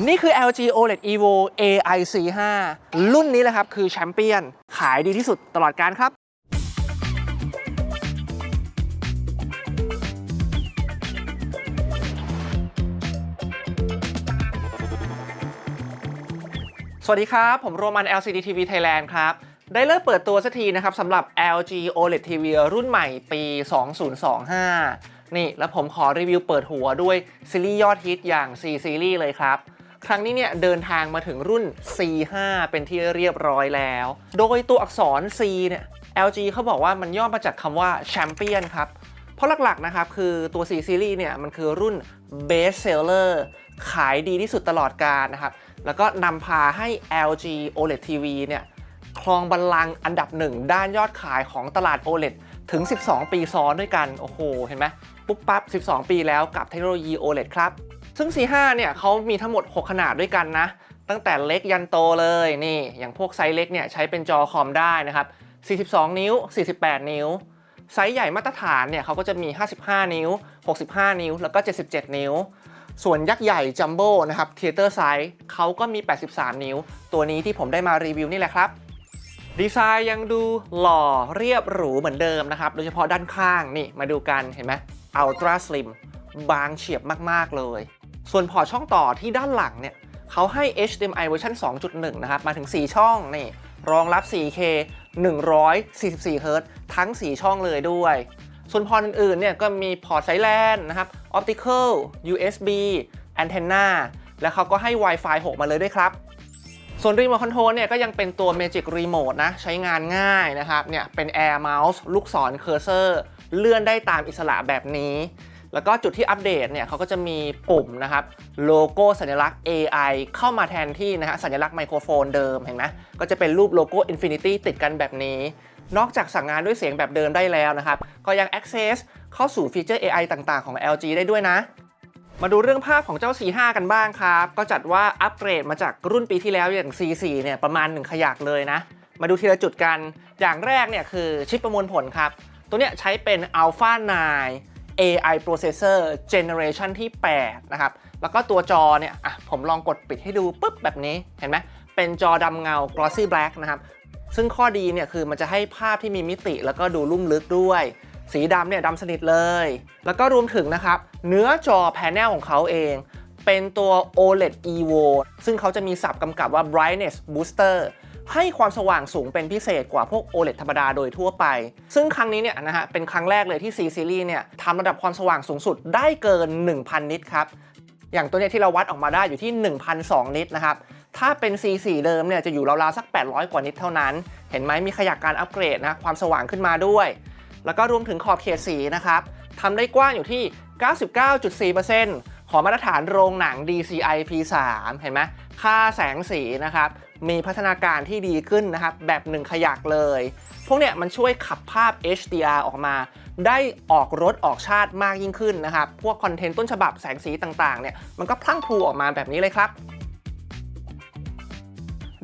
นี่คือ LG OLED Evo AI C5 รุ่นนี้แหละครับ คือแชมเปี้ยน ขายดีที่สุดตลอดการครับสวัสดีครับ ผมโรมัน LCD TV Thailand ครับ ได้เลิกเปิดตัวสักทีนะครับสำหรับ LG OLED TV รุ่นใหม่ปี 2025 นี่ แล้วผมขอรีวิวเปิดหัวด้วยซีรีส์ยอดฮิตอย่าง C Series เลยครับ ครั้งนี้เนี่ยเดินทางมาถึงรุ่น C5 เป็นที่เรียบร้อยแล้ว โดยตัวอักษร C เนี่ย LG เขาบอกว่ามันย่อมาจากคำว่าแชมเปี้ยนครับ เพราะหลักๆนะครับคือตัว C Series เนี่ยมันคือรุ่น Best Seller ขายดีที่สุดตลอดกาลนะครับ แล้วก็นำพาให้ LG OLED TV เนี่ยครองบัลลังก์อันดับหนึ่งด้านยอดขายของตลาด OLED ถึง 12 ปีซ้อนด้วยกัน โอ้โห เห็นไหมปุ๊บปั๊บ 12 ปีแล้วกับเทคโนโลยี OLED ครับ ซึ่ง C5 เนี่ยเขามีทั้งหมด 6 ขนาดด้วยกันนะ ตั้งแต่เล็กยันโตเลยนี่ อย่างพวกไซส์เล็กเนี่ยใช้เป็นจอคอมได้นะครับ 42 นิ้ว 48 นิ้ว ไซส์ใหญ่มาตรฐานเนี่ยเขาก็จะมี 55 นิ้ว 65 นิ้ว แล้วก็ 77 นิ้ว ส่วนยักษ์ใหญ่จัมโบ้นะครับเทเตอร์ไซส์เขาก็มี 83 นิ้ว ตัวนี้ที่ผมได้มารีวิวนี่แหละครับดีไซน์ยังดูหล่อเรียบหรูเหมือนเดิมนะครับ โดยเฉพาะด้านข้างนี่มาดูกันเห็นไหม Ultra Slim บางเฉียบมาก ๆ เลย ส่วนพอร์ตช่องต่อที่ด้านหลังเนี่ยเขาให้ HDMI เวอร์ชัน2.1 นะครับ มาถึง 4 ช่องนี่รองรับ 4K 144 Hz ทั้ง 4 ช่องเลยด้วย ส่วนพอร์ตอื่นๆเนี่ยก็มีพอร์ตสายแลนนะครับ Optical USB Antenna แล้วเขาก็ให้ Wi-Fi 6 มาเลยด้วยครับ ส่วนรีโมทคอนโทรลเนี่ยก็ยังเป็นตัว Magic Remote นะ ใช้งานง่ายนะครับ เนี่ยเป็น Air Mouse ลูกศรเคอร์เซอร์ เลื่อนได้ตามอิสระแบบนี้ แล้วก็จุดที่อัปเดตเนี่ยเขาก็จะมีปุ่มนะครับโลโก้สัญลักษณ์ AI เข้ามาแทนที่นะฮะสัญลักษณ์ไมโครโฟนเดิมเห็นไหมก็จะเป็นรูปโลโก้ Infinity ติดกันแบบนี้ นอกจากสั่งงานด้วยเสียงแบบเดิมได้แล้วนะครับ ก็ยัง Access เข้าสู่ฟีเจอร์ AI ต่างๆของ LG ได้ด้วยนะ มาดูเรื่องภาพของเจ้า C5 กันบ้างครับ ก็จัดว่าอัปเกรดมาจากรุ่นปีที่แล้วอย่าง C4 เนี่ยประมาณ 1 ขยักเลยนะ มาดูทีละจุดกัน อย่างแรกเนี่ยคือชิปประมวลผลครับ ตัวเนี้ยใช้เป็น Alpha 9 AI Processor Generation ที่ 8 นะครับ แล้วก็ตัวจอเนี่ยอะผมลองกดปิดให้ดูปุ๊บแบบนี้เห็นไหมเป็นจอดำเงา glossy black นะครับ ซึ่งข้อดีเนี่ยคือมันจะให้ภาพที่มีมิติแล้วก็ดูลุ่มลึกด้วย สีดำเนี่ยดำสนิทเลย แล้วก็รวมถึงนะครับ เนื้อจอแผนลของเขาเองเป็นตัว OLED Evo ซึ่งเขาจะมีศัพท์กำกับว่า brightness booster ให้ความสว่างสูงเป็นพิเศษกว่าพวก OLED ธรรมดาโดยทั่วไป ซึ่งครั้งนี้เนี่ยนะฮะเป็นครั้งแรกเลยที่ C Series เนี่ยทำระดับความสว่างสูงสุดได้เกิน 1,000 นิตครับ อย่างตัวเนี้ยที่เราวัดออกมาได้อยู่ที่ 1,002 นิตนะครับ ถ้าเป็น C4 เดิมเนี่ยจะอยู่ราวๆสัก 800 กว่านิตเท่านั้น เห็นไหมมีขยักการอัปเกรดนะความสว่างขึ้นมาด้วย แล้วก็รวมถึงขอบเขตสีนะครับทำได้กว้างอยู่ที่ 99.4%ของมาตรฐานโรงหนัง DCI P3 เห็นไหมค่าแสงสีนะครับ มีพัฒนาการที่ดีขึ้นนะครับ แบบหนึ่งขยักเลย พวกเนี้ยมันช่วยขับภาพ HDR ออกมา ได้ออกรสออกชาติมากยิ่งขึ้นนะครับ พวกคอนเทนต์ต้นฉบับแสงสีต่างๆเนี่ยมันก็พลั่งพลูออกมาแบบนี้เลยครับ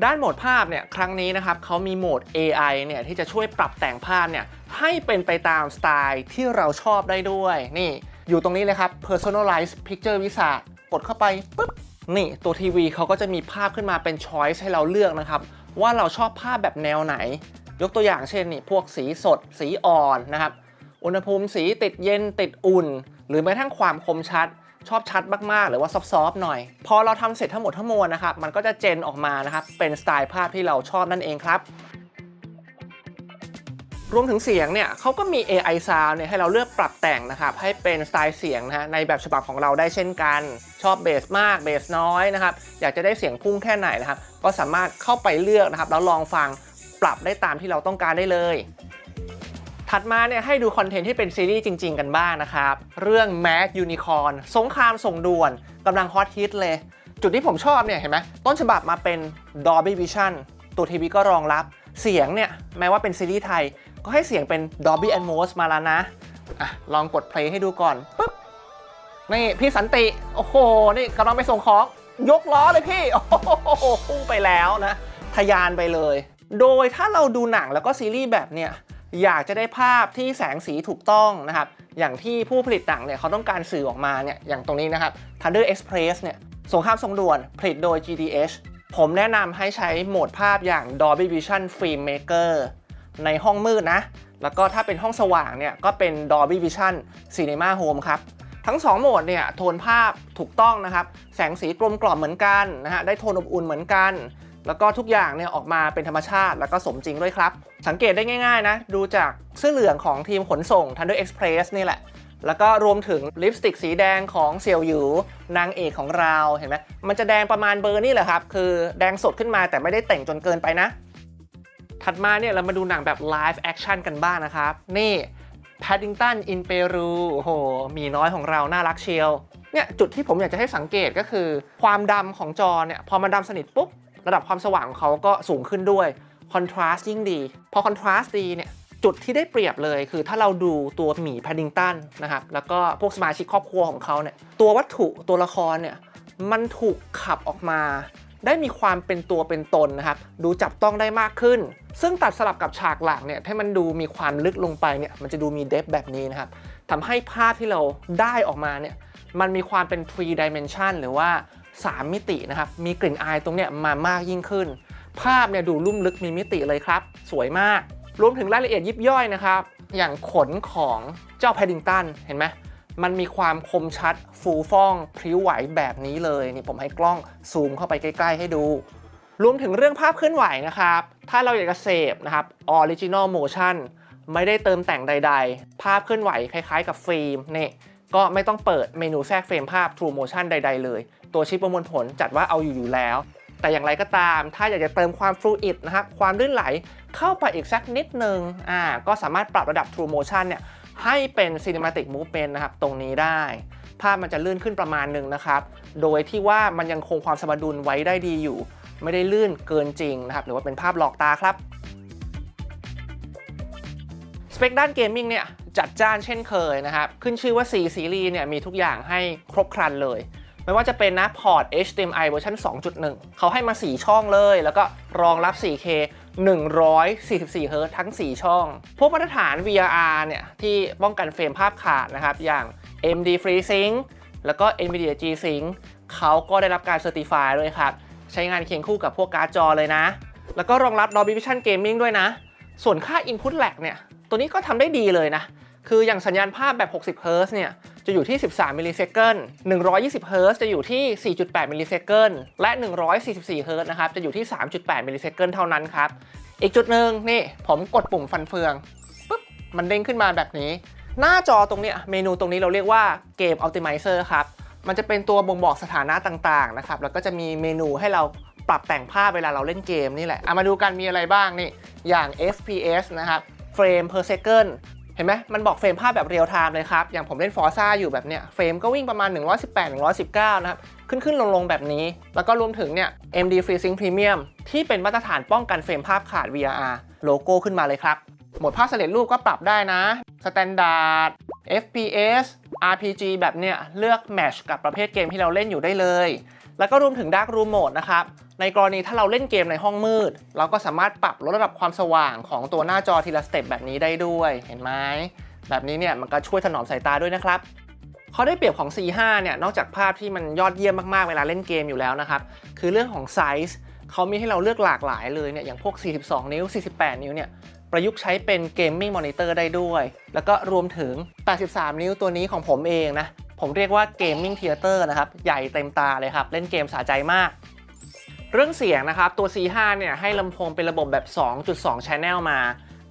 ด้านโหมดภาพเนี่ยครั้งนี้นะครับเขามีโหมด AI เนี่ยที่จะช่วยปรับแต่งภาพเนี่ยให้เป็นไปตามสไตล์ที่เราชอบได้ด้วย นี่ อยู่ตรงนี้เลยครับ Personalize Picture Wizard กดเข้าไปปุ๊บ นี่ตัวทีวีเขาก็จะมีภาพขึ้นมาเป็นช้อยส์ให้เราเลือกนะครับ ว่าเราชอบภาพแบบแนวไหน ยกตัวอย่างเช่นนี่พวกสีสด สีอ่อนนะครับ อุณหภูมิสีติดเย็นติดอุ่น หรือแม้กระทั่งความคมชัด ชอบชัดมากๆ หรือว่าซอฟต์ๆหน่อย พอเราทำเสร็จทั้งหมดทั้งมวลนะครับ มันก็จะเจนออกมานะครับเป็นสไตล์ภาพที่เราชอบนั่นเองครับ รวมถึงเสียงเนี่ยเขาก็มี AI Sound เนี่ยให้เราเลือกปรับแต่งนะครับ ให้เป็นสไตล์เสียงนะฮะในแบบฉบับของเราได้เช่นกัน ชอบเบสมากเบสน้อยนะครับ อยากจะได้เสียงพุ่งแค่ไหนนะครับ ก็สามารถเข้าไปเลือกนะครับ แล้วลองฟังปรับได้ตามที่เราต้องการได้เลย ถัดมาเนี่ยให้ดูคอนเทนต์ที่เป็นซีรีส์จริง ๆ กันบ้างนะครับ เรื่อง Mad Unicorn สงครามส่งด่วนกำลังฮอตฮิตเลย จุดที่ผมชอบเนี่ยเห็นไหมต้นฉบับมาเป็น Dolby Vision ตัวทีวีก็รองรับเสียงเนี่ยแม้ว่าเป็นซีรีส์ไทย ก็ให้เสียงเป็น Dolby Atmos มาแล้วนะอะลองกด play ให้ดูก่อนปุ๊บนี่พี่สันติ โอ้โห นี่กำลังไปส่งของ ยกล้อเลยพี่ โอ้โหพุ่งไปแล้วนะทะยานไปเลย โดยถ้าเราดูหนังแล้วก็ซีรีส์แบบเนี้ยอยากจะได้ภาพที่แสงสีถูกต้องนะครับ อย่างที่ผู้ผลิตหนังเนี่ยเขาต้องการสื่อออกมาเนี่ย อย่างตรงนี้นะครับ Thunder Express เนี่ยสงครามทรงด่วนผลิตโดย GDH ผมแนะนำให้ใช้โหมดภาพอย่าง Dolby Vision Filmmaker ในห้องมืดนะ แล้วก็ถ้าเป็นห้องสว่างเนี่ยก็เป็น Dolby Vision Cinema Home ครับ ทั้ง 2 โหมดเนี่ยโทนภาพถูกต้องนะครับ แสงสีกลมกล่อมเหมือนกันนะฮะ ได้โทนอบอุ่นเหมือนกัน แล้วก็ทุกอย่างเนี่ยออกมาเป็นธรรมชาติ แล้วก็สมจริงด้วยครับ สังเกตได้ง่ายๆนะ ดูจากเสื้อเหลืองของทีมขนส่ง Thunder Express นี่แหละแล้วก็รวมถึงลิปสติกสีแดงของเซียวหยูนางเอกของเราเห็นไหมมันจะแดงประมาณเบอร์นี่แหละครับ คือแดงสดขึ้นมาแต่ไม่ได้แต่งจนเกินไปนะ ถัดมาเนี่ยเรามาดูหนังแบบ live action กันบ้างนะครับ นี่ Paddington in Peru โอ้โหหมีน้อยของเราน่ารักเชียวเนี่ยจุดที่ผมอยากจะให้สังเกตก็คือ ความดำของจอเนี่ยพอมันดำสนิทปุ๊บ ระดับความสว่างของเขาก็สูงขึ้นด้วยคอนทราสต์ยิ่งดี พอคอนทราสต์ดีเนี่ยจุดที่ได้เปรียบเลยคือถ้าเราดูตัวหมีแพดดิงตันนะครับแล้วก็พวกสมาชิกครอบครัวของเขาเนี่ยตัววัตถุตัวละครเนี่ยมันถูกขับออกมา ได้มีความเป็นตัวเป็นตนนะครับ ดูจับต้องได้มากขึ้น ซึ่งตัดสลับกับฉากหลังเนี่ยให้มันดูมีความลึกลงไปเนี่ยมันจะดูมีเดฟแบบนี้นะครับทำให้ภาพที่เราได้ออกมาเนี่ยมันมีความเป็น3 dimension หรือว่า 3 มิตินะครับ มีกลิ่นอายตรงเนี้ยมามากยิ่งขึ้น ภาพเนี่ยดูลุ่มลึกมีมิติเลยครับ สวยมาก รวมถึงรายละเอียดยิบย่อยนะครับ อย่างขนของเจ้าแพดดิงตันเห็นไหม มันมีความคมชัดฟูฟ่องพริ้วไหวแบบนี้เลยนี่ผมให้กล้องซูมเข้าไปใกล้ ๆ ให้ดู รวมถึงเรื่องภาพเคลื่อนไหวนะครับ ถ้าเราอยากจะเสพนะครับ Original Motion ไม่ได้เติมแต่งใด ๆ ภาพเคลื่อนไหวคล้าย ๆ กับฟิล์มนี่ก็ไม่ต้องเปิดเมนูแทรกเฟรมภาพ True Motion ใด ๆ เลย ตัวชิปประมวลผลจัดว่าเอาอยู่อยู่แล้ว แต่อย่างไรก็ตาม ถ้าอยากจะเติมความฟลูอิดนะครับ ความลื่นไหล เข้าไปอีกสักนิดนึง อ่า ก็สามารถปรับระดับ True Motion เนี่ย ให้เป็น Cinematic Movement นะครับ ตรงนี้ได้ ภาพมันจะลื่นขึ้นประมาณหนึ่งนะครับ โดยที่ว่ามันยังคงความสมดุลไว้ได้ดีอยู่ ไม่ได้ลื่นเกินจริงนะครับ หรือว่าเป็นภาพหลอกตาครับสเปคด้านเกมมิ่งเนี่ยจัดจ้านเช่นเคยนะครับ ขึ้นชื่อว่า C Series เนี่ยมีทุกอย่างให้ครบครันเลย ไม่ว่าจะเป็นนะพอร์ต HDMI เวอร์ชัน2.1 เขาให้มา 4 ช่องเลย แล้วก็รองรับ 4K 144 Hz ทั้ง 4 ช่อง พวกมาตรฐาน VRR เนี่ย ที่ป้องกันเฟรมภาพขาดนะครับ อย่าง MD FreeSync แล้วก็ NVIDIA G-Sync เขาก็ได้รับการเซอร์ติฟายด้วยครับ ใช้งานเคียงคู่กับพวกการ์ดจอเลยนะ แล้วก็รองรับ Dolby Vision Gaming ด้วยนะ ส่วนค่า Input lag เนี่ย ตัวนี้ก็ทำได้ดีเลยนะ คืออย่างสัญญาณภาพแบบ 60 Hz เนี่ยจะอยู่ที่ 13มิลลิเซคัน120 Hz จะอยู่ที่ 4.8มิลลิเซคันและ 144 Hz นะครับ จะอยู่ที่ 3.8มิลลิเซคันเท่านั้นครับ อีกจุดหนึ่งนี่ผมกดปุ่มฟันเฟืองปุ๊บมันเด้งขึ้นมาแบบนี้ หน้าจอตรงนี้เมนูตรงนี้เราเรียกว่าเกม Optimizer ครับ มันจะเป็นตัวบ่งบอกสถานะต่างๆนะครับ แล้วก็จะมีเมนูให้เราปรับแต่งภาพเวลาเราเล่นเกมนี่แหละ เอามาดูกันมีอะไรบ้างนี่ อย่าง FPS นะครับ frame per second เห็นไหมมันบอกเฟรมภาพแบบเรียลไทม์เลยครับ อย่างผมเล่น Forza อยู่แบบเนี้ย เฟรมก็วิ่งประมาณ 118 119 นะครับ ขึ้นขึ้นลงลงแบบนี้ แล้วก็รวมถึงเนี่ย MD FreeSync Premium ที่เป็นมาตรฐานป้องกันเฟรมภาพขาด VRR โลโก้ขึ้นมาเลยครับ โหมดภาพสำเร็จรูปก็ปรับได้นะ Standard FPS RPG แบบเนี้ยเลือกแมชกับประเภทเกมที่เราเล่นอยู่ได้เลย แล้วก็รวมถึง Dark Room Mode นะครับ ในกรณีถ้าเราเล่นเกมในห้องมืด เราก็สามารถปรับลดระดับความสว่างของตัวหน้าจอทีละสเต็ปแบบนี้ได้ด้วย เห็นไหม แบบนี้เนี่ยมันก็ช่วยถนอมสายตาด้วยนะครับข้อได้เปรียบของ C5 เนี่ย นอกจากภาพที่มันยอดเยี่ยมมากๆ เวลาเล่นเกมอยู่แล้วนะครับ คือเรื่องของไซส์เขามีให้เราเลือกหลากหลายเลยเนี่ย อย่างพวก 42 นิ้ว 48 นิ้วเนี่ยประยุกต์ใช้เป็นเกมมิ่งมอนิเตอร์ได้ด้วย แล้วก็รวมถึง 83 นิ้วตัวนี้ของผมเองนะ ผมเรียกว่าเกมมิ่งเทเตอร์นะครับ ใหญ่เต็มตาเลยครับ เล่นเกมสะใจมาก เรื่องเสียงนะครับ ตัว C5 เนี่ยให้ลำโพงเป็นระบบแบบ 2.2 Channel มา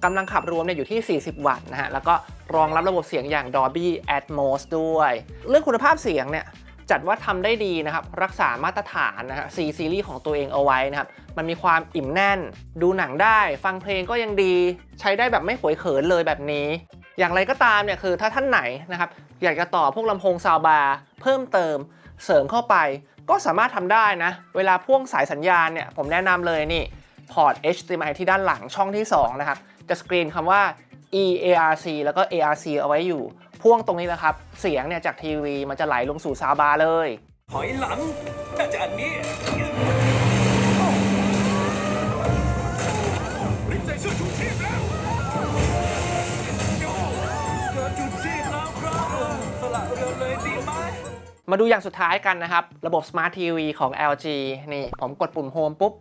กำลังขับรวมเนี่ยอยู่ที่ 40 วัตต์นะฮะ แล้วก็รองรับระบบเสียงอย่าง Dolby Atmos ด้วย เรื่องคุณภาพเสียงเนี่ยจัดว่าทำได้ดีนะครับ รักษามาตรฐานนะฮะ C series ของตัวเองเอาไว้นะครับ มันมีความอิ่มแน่น ดูหนังได้ ฟังเพลงก็ยังดี ใช้ได้แบบไม่ขวยเขินเลยแบบนี้ อย่างไรก็ตามเนี่ยคือถ้าท่านไหนนะครับอยากจะต่อพวกลำโพงซาวบาร์เพิ่มเติมเสริมเข้าไป ก็สามารถทำได้นะ เวลาพ่วงสายสัญญาณเนี่ยผมแนะนำเลยนี่พอร์ต HDMI ที่ด้านหลังช่องที่ 2 นะครับ จะสกรีนคำว่า EARC แล้วก็ ARC เอาไว้อยู่ พ่วงตรงนี้นะครับ เสียงเนี่ยจากทีวีมันจะไหลลงสู่ซาวบาร์เลย ถอยหลังน่าจะอันนี้ มาดูอย่างสุดท้ายกันนะครับ ระบบ Smart TV ของ LG นี่ผมกดปุ่ม Home ปุ๊บ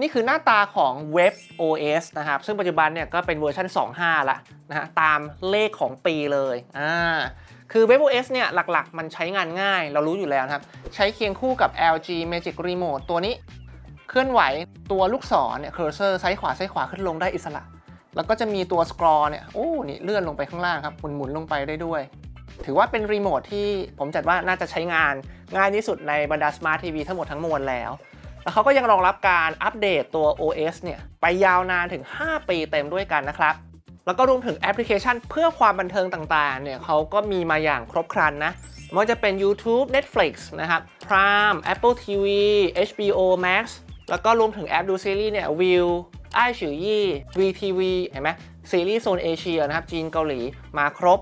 นี่คือหน้าตาของ Web OS นะครับ ซึ่งปัจจุบันเนี่ยก็เป็นเวอร์ชัน2.5 ละนะฮะตามเลขของปีเลยอ่าคือ Web OS เนี่ยหลักๆ มันใช้งานง่าย เรารู้อยู่แล้วครับ ใช้เคียงคู่กับ LG Magic Remote ตัวนี้ เคลื่อนไหวตัวลูกศรเนี่ย cursor ซ้ายขวาซ้ายขวาขึ้นลงได้อิสระ แล้วก็จะมีตัว scroll เนี่ยโอ้นี่เลื่อนลงไปข้างล่างครับหมุนๆลงไปได้ด้วย ถือว่าเป็นรีโมทที่ผมจัดว่าน่าจะใช้งานง่ายที่สุดในบรรดา Smart TV ทั้งหมดทั้งมวลแล้ว แล้วเขาก็ยังรองรับการอัปเดตตัว OS เนี่ยไปยาวนานถึง 5 ปีเต็มด้วยกันนะครับ แล้วก็รวมถึงแอปพลิเคชันเพื่อความบันเทิงต่างๆ เนี่ยเขาก็มีมาอย่างครบครันนะไม่ว่าจะเป็น YouTube Netflix นะครับ Prime Apple TV HBO Max แล้วก็รวมถึงแอปดูซีรีส์เนี่ย View ไอฉือยี่ VTV เห็นไหมซีรีส์โซนเอเชียนะครับ จีนเกาหลีมาครบ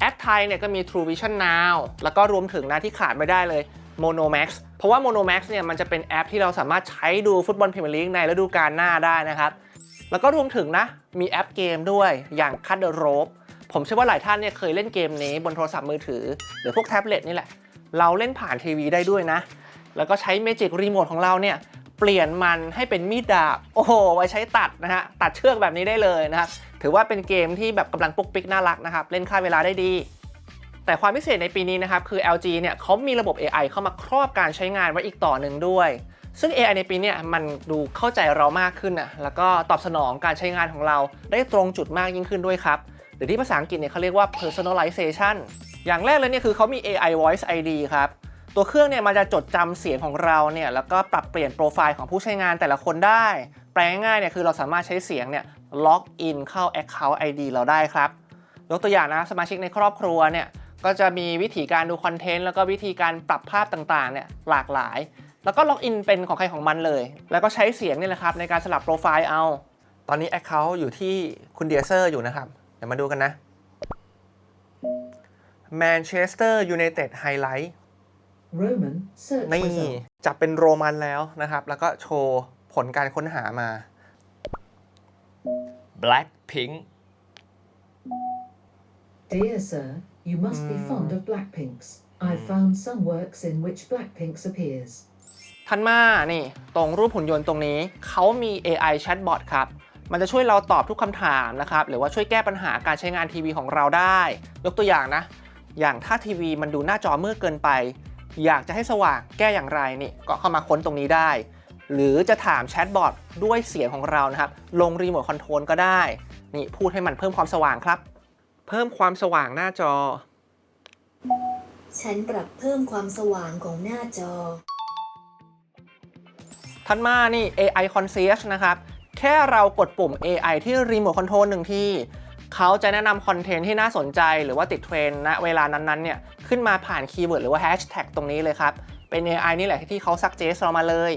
แอปไทยเนี่ยก็มี True Vision Now แล้วก็รวมถึงนะที่ขาดไม่ได้เลย Monomax เพราะว่า Monomax เนี่ยมันจะเป็นแอปที่เราสามารถใช้ดูฟุตบอลพรีเมียร์ลีกในฤดูกาลหน้าได้นะครับ แล้วก็รวมถึงนะ มีแอปเกมด้วยอย่าง Cut the Rope ผมเชื่อว่าหลายท่านเนี่ยเคยเล่นเกมนี้บนโทรศัพท์มือถือ หรือพวกแท็บเล็ตนี่แหละ เราเล่นผ่านทีวีได้ด้วยนะ แล้วก็ใช้ Magic Remote ของเราเนี่ย เปลี่ยนมันให้เป็นมีดดาบ โอ้โห ไว้ใช้ตัดนะฮะ ตัดเชือกแบบนี้ได้เลยนะครับ ถือว่าเป็นเกมที่แบบกำลังปุ๊กปิ๊กน่ารักนะครับ เล่นค่าเวลาได้ดี แต่ความพิเศษในปีนี้นะครับ คือ LG เนี่ยเขามีระบบ AI เข้ามาครอบการใช้งานไว้อีกต่อหนึ่งด้วย ซึ่ง AI ในปีนี้มันดูเข้าใจเรามากขึ้นนะแล้วก็ตอบสนองการใช้งานของเราได้ตรงจุดมากยิ่งขึ้นด้วยครับ หรือที่ภาษาอังกฤษเนี่ยเขาเรียกว่า personalization อย่างแรกเลยเนี่ยคือเขามี AI voice ID ครับ ตัวเครื่องเนี่ยมันจะจดจำเสียงของเราเนี่ยแล้วก็ปรับเปลี่ยนโปรไฟล์ของผู้ใช้งานแต่ละคนได้ แปลง่ายๆเนี่ยคือเราสามารถใช้เสียงเนี่ยล็อกอินเข้า Account ID เราได้ครับยกตัวอย่างนะสมาชิกในครอบครัวเนี่ยก็จะมีวิธีการดูคอนเทนต์แล้วก็วิธีการปรับภาพต่างๆเนี่ยหลากหลาย แล้วก็ล็อกอินเป็นของใครของมันเลย แล้วก็ใช้เสียงนี่แหละครับในการสลับโปรไฟล์เอา ตอนนี้ Account อยู่ที่คุณเดียเซอร์อยู่นะครับ เดี๋ยวมาดูกันนะ Manchester United Highlight Roman, search นี่ result. จับเป็นโรมันแล้วนะครับ แล้วก็โชว์ผลการค้นหามา Blackpink Dear sir, you must be fond of Blackpinks. I've found some works in which Blackpinks appears. ทันมานี่ ตรงรูปหุ่นยนต์ตรงนี้ เขามี AI chatbot ครับ มันจะช่วยเราตอบทุกคำถามนะครับ หรือว่าช่วยแก้ปัญหาการใช้งานทีวีของเราได้ ยกตัวอย่างนะ อย่างถ้าทีวีมันดูหน้าจอมืดเกินไป อยากจะให้สว่างแก้อย่างไรนี่ก็เข้ามาค้นตรงนี้ได้ หรือจะถามแชทบอทด้วยเสียงของเรานะครับ ลงรีโมทคอนโทรลก็ได้นี่พูดให้มันเพิ่มความสว่างครับ เพิ่มความสว่างหน้าจอ ฉันปรับเพิ่มความสว่างของหน้าจอ ทันมานี่ AI Concierge นะครับ แค่เรากดปุ่ม AI ที่รีโมทคอนโทรลหนึ่งที่ เขาจะแนะนำคอนเทนต์ที่น่าสนใจ หรือว่าติดเทรนด์ณเวลานั้นๆเนี่ยขึ้นมาผ่านคีย์เวิร์ดหรือว่าแฮชแท็กตรงนี้เลยครับ เป็น AI นี่แหละที่เขาซักเจสเรามาเลย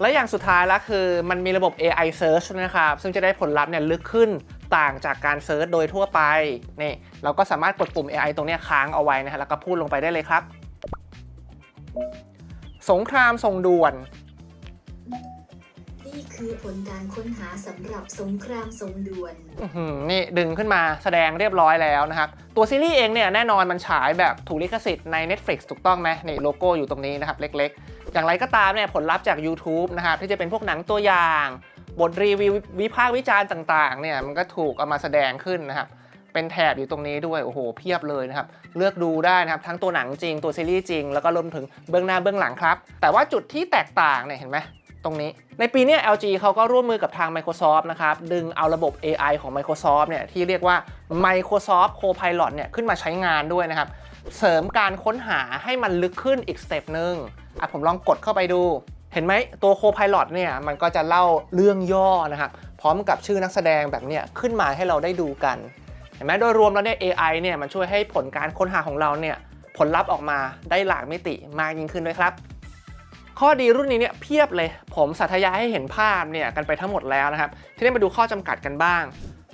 และอย่างสุดท้ายแล้วคือมันมีระบบ AI Search นะครับ ซึ่งจะได้ผลลัพธ์เนี่ยลึกขึ้นต่างจากการเซิร์ชโดยทั่วไปนี่เราก็สามารถกดปุ่ม AI ตรงนี้ค้างเอาไว้นะฮะแล้วก็พูดลงไปได้เลยครับ สงครามส่งด่วน คือผลการค้นหาสำหรับสงครามทรงดวนอื้อหือนี่ดึงขึ้นมาแสดงเรียบร้อยแล้วนะครับ ตัวซีรีส์เองเนี่ยแน่นอนมันฉายแบบถูกลิขสิทธิ์ใน Netflix ถูกต้องไหมนี่โลโก้อยู่ตรงนี้นะครับเล็กๆ อย่างไรก็ตามเนี่ยผลลัพธ์จาก YouTube นะครับที่จะเป็นพวกหนังตัวอย่าง บทรีวิววิพากษ์วิจารณ์ต่างๆเนี่ยมันก็ถูกเอามาแสดงขึ้นนะครับเป็นแถบอยู่ตรงนี้ด้วย โอ้โห เพียบเลยนะครับ เลือกดูได้นะครับ ทั้งตัวหนังจริงตัวซีรีส์จริง แล้วก็รวมถึงเบื้องหน้าเบื้องหลังครับ แต่ว่าจุดที่แตกต่างเนี่ยเห็นไหม ตรงนี้ ในปีนี้ LG เขาก็ร่วมมือกับทาง Microsoft นะครับ ดึงเอาระบบ AI ของ Microsoft เนี่ยที่เรียกว่า Microsoft Copilot เนี่ยขึ้นมาใช้งานด้วยนะครับ เสริมการค้นหาให้มันลึกขึ้นอีกสเต็ปหนึ่งอะผมลองกดเข้าไปดู เห็นไหมตัว Copilot เนี่ยมันก็จะเล่าเรื่องย่อนะครับ พร้อมกับชื่อนักแสดงแบบเนี้ยขึ้นมาให้เราได้ดูกันเห็นไหมโดยรวมแล้วเนี่ย AI เนี่ยมันช่วยให้ผลการค้นหาของเราเนี่ยผลลัพธ์ออกมาได้หลากมิติมากยิ่งขึ้นด้วยครับ ข้อดีรุ่นนี้เนี่ยเพียบเลย ผมสาธยายให้เห็นภาพเนี่ยกันไปทั้งหมดแล้วนะครับ ที่ได้มาดูข้อจำกัดกันบ้าง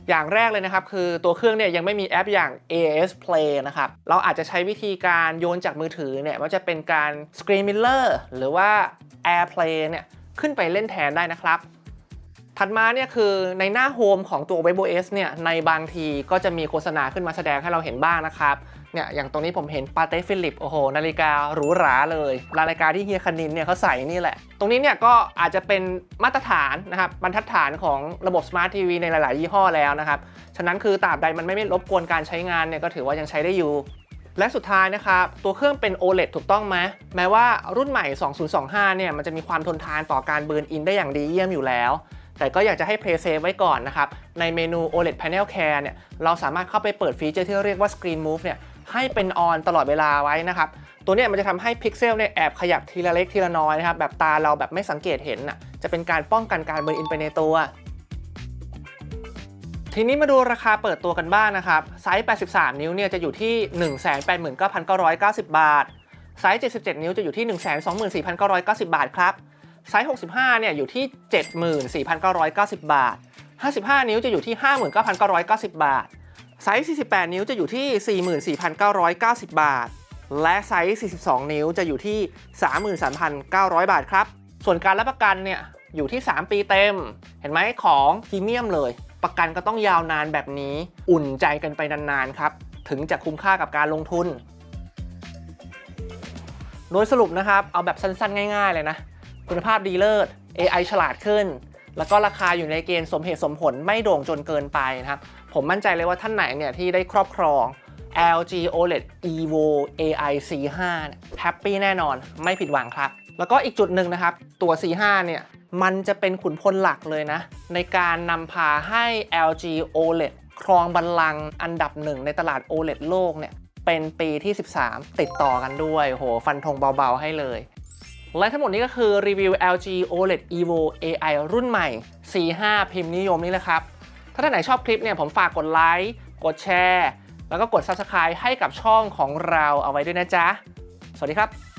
อย่างแรกเลยนะครับ คือตัวเครื่องเนี่ยยังไม่มีแอปอย่าง AS Play นะครับ เราอาจจะใช้วิธีการโยนจากมือถือเนี่ยว่าจะเป็นการ Screen Miller หรือว่า AirPlay เนี่ยขึ้นไปเล่นแทนได้นะครับถัดมาเนี่ยคือในหน้าโฮมของตัว WebOS เนี่ยในบางทีก็จะมีโฆษณาขึ้นมาแสดงให้เราเห็นบ้างนะครับ เนี่ยอย่างตรงนี้ผมเห็นปาเต้ฟิลิปโอ้โหนาฬิกาหรูหราเลยนาฬิกาที่เฮียคณินเนี่ยเขาใส่นี่แหละ ตรงนี้เนี่ยก็อาจจะเป็นมาตรฐานนะครับบรรทัดฐานของระบบสมาร์ททีวีในหลาย ๆ ยี่ห้อแล้วนะครับฉะนั้นคือตราบใดมันไม่รบกวนการใช้งานเนี่ยก็ถือว่ายังใช้ได้อยู่และสุดท้ายนะครับ ตัวเครื่องเป็น OLED ถูกต้องไหมแม้ว่ารุ่นใหม่ 2025 เนี่ย มันจะมีความทนทานต่อการเบิร์นอินได้อย่างดีเยี่ยมอยู่แล้ว แต่ก็อยากจะให้ Play Safe ไว้ก่อนนะครับ ในเมนู OLED Panel Care เนี่ย เราสามารถเข้าไปเปิดฟีเจอร์ที่เรียกว่า Screen Move เนี่ย ให้เป็น on ตลอดเวลาไว้นะครับ ตัวนี้มันจะทำให้พิกเซลเนี่ยแอบขยับทีละเล็กทีละน้อยนะครับ แบบตาเราแบบไม่สังเกตเห็นน่ะ จะเป็นการป้องกันการเบิร์นอินไปในตัว ทีนี้มาดูราคาเปิดตัวกันบ้างนะครับ ไซส์ 83 นิ้วเนี่ยจะอยู่ที่ 189,990 บาท ไซส์ 77 นิ้วจะอยู่ที่ 124,990 บาทครับ ไซส์ 65 เนี่ยอยู่ที่ 74,990 บาท 55 นิ้วจะอยู่ที่ 59,990 บาท ไซส์ 48 นิ้วจะอยู่ที่ 44,990 บาท และไซส์ 42 นิ้วจะอยู่ที่ 33,900 บาทครับ ส่วนการรับประกันเนี่ยอยู่ที่ 3 ปีเต็ม เห็นไหมของพรีเมียมเลย ประกันก็ต้องยาวนานแบบนี้ อุ่นใจกันไปนานๆครับ ถึงจะคุ้มค่ากับการลงทุน โดยสรุปนะครับ เอาแบบสั้นๆ ง่ายๆ เลยนะ คุณภาพดีเลิศ AI ฉลาดขึ้น แล้วก็ราคาอยู่ในเกณฑ์สมเหตุสมผลไม่โด่งจนเกินไปนะครับ ผมมั่นใจเลยว่าท่านไหนเนี่ยที่ได้ครอบครอง LG OLED Evo AI C5 แฮปปี้แน่นอนไม่ผิดหวังครับ แล้วก็อีกจุดหนึ่งนะครับ ตัว C5 เนี่ยมันจะเป็นขุนพลหลักเลยนะ ในการนำพาให้ LG OLED ครองบัลลังก์อันดับหนึ่งในตลาด OLED โลกเนี่ยเป็นปีที่ 13 ติดต่อกันด้วยโหฟันธงเบาๆ ให้เลย และทั้งหมดนี้ก็คือรีวิว LG OLED Evo AI รุ่นใหม่ C5 พิมพ์นิยมนี่แหละครับ ถ้าท่านไหนชอบคลิปเนี่ยผมฝากกดไลค์ กดแชร์ แล้วก็กด Subscribe ให้กับช่องของเราเอาไว้ด้วยนะจ๊ะ สวัสดีครับ